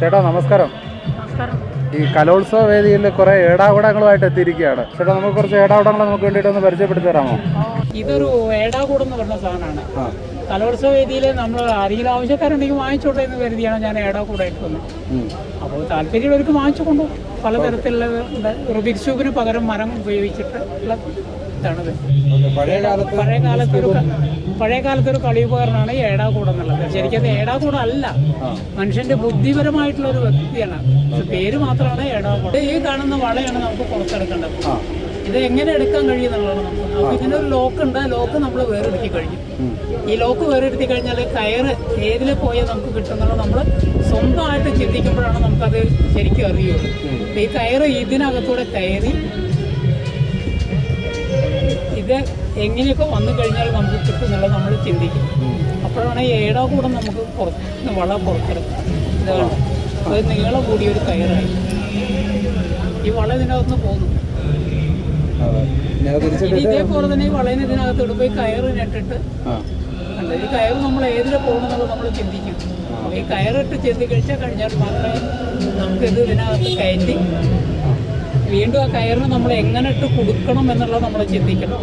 ചേട്ടാ നമസ്കാരം. ഈ കലോത്സവ വേദിയിൽ കുറെ ഏടാകുടങ്ങളുമായിട്ട് എത്തിയിരിക്കുകയാണ്. ചേട്ടാ നമുക്ക് കുറച്ച് ഏടാകുടങ്ങൾ നമുക്ക് വേണ്ടിയിട്ട് ഒന്ന് പരിചയപ്പെടുത്തി തരാമോ? ഇതൊരു ഏടാകൂടം എന്ന് പറഞ്ഞ സാധനമാണ്. കലോത്സവ വേദിയിൽ നമ്മൾ ആരെങ്കിലും ആവശ്യക്കാരുണ്ടെങ്കിൽ വാങ്ങിച്ചോട്ടെ എന്ന് കരുതിയാണ് ഞാൻ ഏടാകൂടം എടുക്കുന്നത് അപ്പോൾ താല്പര്യമുള്ളവർക്ക് വാങ്ങിച്ചു കൊണ്ടു. പലതരത്തിലുള്ള റുബിക് ക്യൂബിന് പകരം മരം ഉപയോഗിച്ചിട്ട് ഉള്ള ഓക്കേ, പഴയ കാലത്ത് പഴയ കാലത്തൊരു പഴയ കാലത്തൊരു കളി ഉപകരണമാണ് ഈ ഏടാകൂടം എന്നുള്ളത് ശരിക്കും ഏടാകൂടം അല്ല മനുഷ്യന്റെ ബുദ്ധിപരമായിട്ടുള്ള ഒരു വ്യക്തിയാണ്. പേര് മാത്രമാണ് ഏടാകൂടം. ഈ കാണുന്ന വളയാണ് നമുക്ക് പുറത്തെടുക്കേണ്ടത്. ഇത് എങ്ങനെ എടുക്കാൻ കഴിയുന്നുള്ളതാണ് നമുക്ക് ഇങ്ങനെ ഒരു ലോക്ക് ഉണ്ട്. ആ ലോക്ക് നമ്മൾ വേറെടുത്തി കഴിഞ്ഞു. ഈ ലോക്ക് വേറെടുത്തി കഴിഞ്ഞാൽ കയറ് ഏതിൽ പോയാൽ നമുക്ക് കിട്ടുന്നുള്ളത് നമ്മൾ സ്വന്തമായിട്ട് ചിന്തിക്കുമ്പോഴാണ് നമുക്കത് ശരിക്കും അറിയുള്ളൂ. ഈ കയറ് ഇതിനകത്തൂടെ കയറി ഇത് എങ്ങനെയൊക്കെ വന്നു കഴിഞ്ഞാൽ നമുക്ക് കിട്ടും എന്നുള്ളത് നമ്മൾ ചിന്തിക്കും. അപ്പോഴാണ് ഈ ഏടാ കൂടെ നമുക്ക് പുറത്ത് വള പുറത്തെടുക്കാം ഇത് കണ്ടോ? അത് നീളം കൂടിയ ഒരു കയറായി. ഈ വള ഇതിനകത്ത് പോകുന്നു. ഇതേപോലെ തന്നെ ഈ വളയിന് ഇതിനകത്ത് ഇടുമ്പോൾ ഈ അല്ല ഈ കയറ് നമ്മൾ ഏതിലെ പോകണമെന്നുള്ളത് നമ്മൾ ചിന്തിക്കും. ഈ കയറിട്ട് ചെത്തി കഴിച്ചാൽ കഴിഞ്ഞാൽ മാത്രമേ നമുക്കിത് ഇതിനകത്ത് കയറ്റി വീണ്ടും ആ കയറിന് നമ്മൾ എങ്ങനെ ഇട്ട് കൊടുക്കണം എന്നുള്ളത് നമ്മൾ ചിന്തിക്കണം.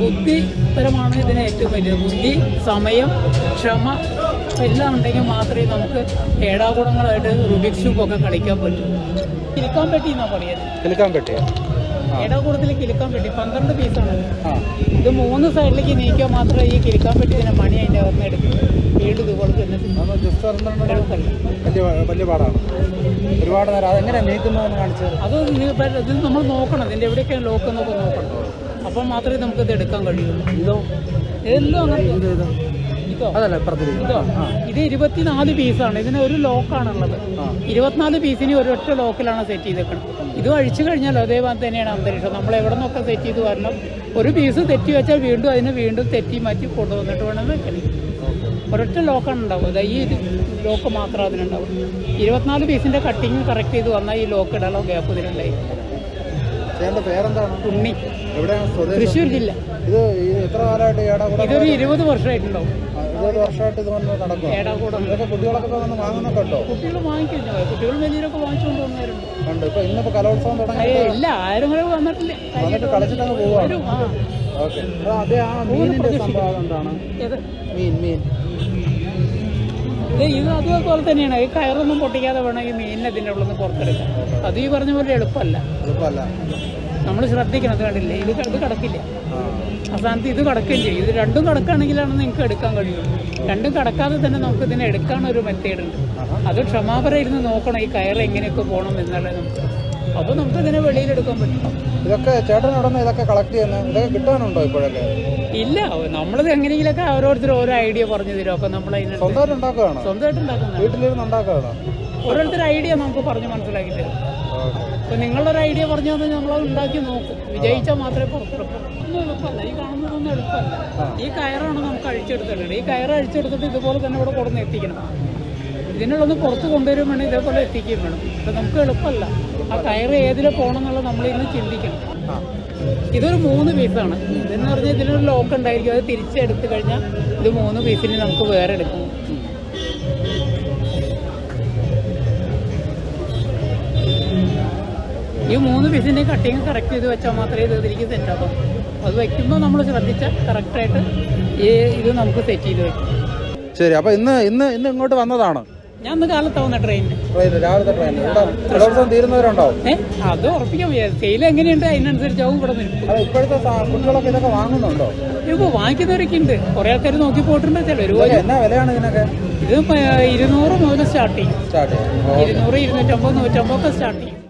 ബുദ്ധിപരമാണ് ഇതിന് ഏറ്റവും വലിയ ബുദ്ധി സമയം ക്ഷമ എല്ലാം ഉണ്ടെങ്കിൽ മാത്രമേ നമുക്ക് ഏടാകുടങ്ങളായിട്ട് റുബിക്സ് ക്യൂബൊക്കെ കളിക്കാൻ പറ്റൂ. കിലുക്കാൻ പറ്റി എന്നാ പറയുന്നത് കിലുക്കാൻ പറ്റിയ. ഏടാകൂടത്തിൽ കിലുക്കാൻ പറ്റി പന്ത്രണ്ട് പീസാണ് ഇത് മൂന്ന് സൈഡിലേക്ക് നീക്കിയാൽ മാത്രമേ ഈ കിലുക്കാൻ പറ്റി തന്നെ മണി അതിന്റെ അകത്ത് എടുക്കും. വീണ്ടും ഇതുപോലെ തന്നെ വലിയ പാടാണ്. ഒരുപാട് നേരം അതെങ്ങനെയാണ് നീക്കുന്നതെന്ന് കാണിച്ചത് അത് ഇത് നമ്മൾ നോക്കണം. ഇതിന്റെ എവിടെയൊക്കെ ലോക്ക് എന്നൊക്കെ നോക്കണം. അപ്പോൾ മാത്രമേ നമുക്കിത് എടുക്കാൻ കഴിയുള്ളൂ. ഇതോ? എല്ലാം അങ്ങനെ അതല്ല ഇതോ? ഇത് ഇരുപത്തിനാല് പീസാണ്. ഇതിന് ഒരു ലോക്കാണുള്ളത്. ഇരുപത്തിനാല് പീസിന് ഒരൊറ്റ ലോക്കിലാണ് സെറ്റ് ചെയ്തേക്കണം. ഇത് അഴിച്ചു കഴിഞ്ഞാൽ അതേപോലെ തന്നെയാണ് അന്തരീക്ഷം. നമ്മൾ എവിടെ നിന്നൊക്കെ സെറ്റ് ചെയ്ത് വരണം. ഒരു പീസ് തെറ്റി വെച്ചാൽ വീണ്ടും അതിന് വീണ്ടും തെറ്റി മാറ്റി കൊണ്ടുവന്നിട്ട് വേണം വെക്കണം ഒരൊറ്റ ലോക്കാണ് ഉണ്ടാവുക അതായത് ഈ ഒരു ലോക്ക് മാത്രം അതിനുണ്ടാവും ഇരുപത്തിനാല് പീസിന്റെ കട്ടിങ് കറക്റ്റ് ചെയ്ത് വന്നാൽ ഈ ലോക്ക് ഇടാനോ ഗ്യാപ്പ് ഇതിനുണ്ടായി ചേട്ടന്റെ പേരെന്താണ്? ഉണ്ണി. എവിടെയാണ് തൃശ്ശൂർ ജില്ല. ഇത് എത്ര കാലമായിട്ട് ഏടാ ഇതൊരു ഇരുപത് വർഷമായിട്ടുണ്ടാവും. ആ, ഇരുപത് വർഷമായിട്ട് ഇത് വന്ന് നടക്കുക ഏടാകൂടം ഇതൊക്കെ കുട്ടികളൊക്കെ ഇപ്പൊ വന്ന് വാങ്ങുന്നൊക്കെ ഉണ്ടോ കുട്ടികൾ വാങ്ങിക്കഴിഞ്ഞു കുട്ടികൾ വലിയവരൊക്കെ വാങ്ങിച്ചുകൊണ്ട് വന്നവരുണ്ട്. ഉണ്ട്. ഇപ്പൊ ഇന്നിപ്പോ കലോത്സവം തുടങ്ങി ഏയ് ഇല്ല ആരും കൂടെ വന്നിട്ടില്ല. വന്നിട്ട് കളിച്ചിട്ടങ്ങ് പോവാണ്. ഓക്കെ. അതെ ആ മീനിന്റെ സംഭവം എന്താണ്? മീൻ മീൻ. ഇത് അതുപോലെ തന്നെയാണ്. ഈ കയറൊന്നും പൊട്ടിക്കാതെ വേണം ഈ മീനിനെ ഇതിന്റെ ഉള്ളിൽ നിന്ന് പുറത്തെടുക്കാം അത് ഈ പറഞ്ഞ പോലെ എളുപ്പമല്ല. എളുപ്പമല്ല. നമ്മൾ ശ്രദ്ധിക്കണം അത് കണ്ടില്ലേ? ഇത് ഇത് കിടക്കില്ല. ആ. ഇത് കിടക്കുകയും ചെയ്യും. ഇത് രണ്ടും കിടക്കുകയാണെങ്കിലാണ് നിങ്ങൾക്ക് എടുക്കാൻ കഴിയുള്ളൂ. രണ്ടും കിടക്കാതെ തന്നെ നമുക്ക് ഇതിനെ എടുക്കാൻ ഒരു മെത്തേഡ് ഉണ്ട് അത് ക്ഷമാപരം ഇരുന്ന് നോക്കണം ഈ കയറ് എങ്ങനെയൊക്കെ പോകണം എന്നുള്ളത് നമുക്ക്. അപ്പോൾ നമുക്ക് ഇതിനെ വെളിയിലെടുക്കാൻ പറ്റും. ഇതൊക്കെ ചേട്ടൻ നടന്ന് ഇതൊക്കെ കളക്ട് ചെയ്യുന്നത്? ഇതൊക്കെ കിട്ടാനുണ്ടോ ഇപ്പോഴൊക്കെ? ഇല്ല നമ്മൾ എങ്ങനെയെങ്കിലൊക്കെ ഓരോരുത്തർ ഓരോ ഐഡിയ പറഞ്ഞു തരും. അപ്പൊ നമ്മൾ അതിനനുസരിച്ച് സ്വന്തമായിട്ട് ഉണ്ടാക്കുകയാണോ? സ്വന്തമായിട്ട് ഉണ്ടാക്കുന്നത് വീട്ടിലിരുന്ന് ഉണ്ടാക്കുകയാണോ? ഓരോരുത്തർ ഐഡിയ നമുക്ക് പറഞ്ഞു മനസ്സിലാക്കി തരും. അപ്പൊ നിങ്ങളൊരു നിങ്ങളുടെ ഒരു ഐഡിയ പറഞ്ഞു തന്നെ നമ്മളത് ഉണ്ടാക്കി നോക്കും. വിജയിച്ചാൽ മാത്രമേ ഒന്നും എളുപ്പമല്ല. ഈ കാണുന്നതൊന്നും എളുപ്പമല്ല. ഈ കയറാണ് നമുക്ക് അഴിച്ചെടുത്തിട്ടുണ്ട് ഈ കയറ് അഴിച്ചെടുത്തിട്ട് ഇതുപോലെ തന്നെ ഇവിടെ കൊടുന്ന് എത്തിക്കണം ഇതിനുള്ളത് പുറത്ത് കൊണ്ടുവരും വേണം ഇതേപോലെ എത്തിക്കുകയും വേണം. അപ്പം നമുക്ക് എളുപ്പമല്ല. ആ കയറ് ഏതിലെ പോകണം എന്നുള്ളത് നമ്മളിന്ന് ചിന്തിക്കണം. ഇതൊരു മൂന്ന് പീസാണ് ഇതെന്ന് പറഞ്ഞാൽ ഇതിനൊരു ലോക്ക് ഉണ്ടായിരിക്കും. അത് തിരിച്ചെടുത്ത് കഴിഞ്ഞാൽ ഇത് മൂന്ന് പീസിന് നമുക്ക് വേറെ എടുക്കും. ഈ മൂന്ന് പീസിന്റെ കട്ടിങ് കറക്റ്റ് ചെയ്ത് വെച്ചാൽ മാത്രമേ ഇത് ഇതിലേക്ക് സെറ്റ് ആകും അത് വെക്കുമ്പോൾ നമ്മൾ ശ്രദ്ധിച്ചാൽ കറക്റ്റായിട്ട് ഈ ഇത് നമുക്ക് സെറ്റ് ചെയ്ത് വെക്കും. ശരി അപ്പൊ ഇന്ന് ഇന്ന് ഇന്ന് ഇങ്ങോട്ട് വന്നതാണ്. ഞാൻ ഇന്ന് കാലത്ത് വന്ന ട്രെയിനിന് രാവിലത്തെ കലോത്സവം ഏ? അത് ഉറപ്പിക്കാൻ വയ്യ. സെയിൽ എങ്ങനെയുണ്ട്? അതിനനുസരിച്ചാവും ഇവിടെ നിൽക്കും അത് ഇപ്പോഴത്തെ സാ- കുട്ടികളൊക്കെ ഇതൊക്കെ വാങ്ങുന്നുണ്ടോ? ഇപ്പോൾ വാങ്ങിക്കുന്നവരൊക്കെ ഉണ്ട്. കുറേ ആൾക്കാർ നോക്കി പോയിട്ടുണ്ട്. ചിലർ ഇതൊക്കെ എന്നാ വിലയാണ് ഇതിനൊക്കെ? ഇത് ഇരുന്നൂറ് മുതൽ സ്റ്റാർട്ട് ചെയ്യും സ്റ്റാർട്ട് ചെയ്യാം ഇരുന്നൂറ് ഇരുന്നൂറ്റമ്പത് നൂറ്റമ്പത് ഒക്കെ സ്റ്റാർട്ട് ചെയ്യും